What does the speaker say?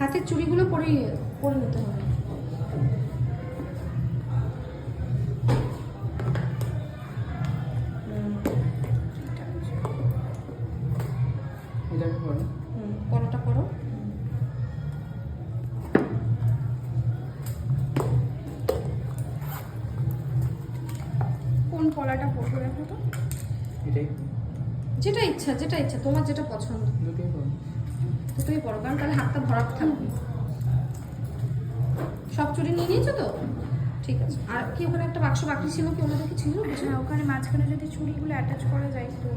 হাতের চুড়িগুলো পরে পরে নিতে হবে। পরোটা করো কোন পলাটা পরবো দেখো তো? এটাই। যেটা ইচ্ছা যেটা ইচ্ছা তোমার যেটা পছন্দ। দুটোই দুটোই পরো কারণ তাহলে হাতটা ভরাট থাকবে সব চুরি নিয়ে নিয়েছো তো? ঠিক আছে। আর কি ওখানে একটা বাক্স বাকি ছিল কি ওনাদের কি ছিল হ্যাঁ ওখানে মাঝখানে যদি চুড়িগুলো অ্যাটাচ করা যায় তো।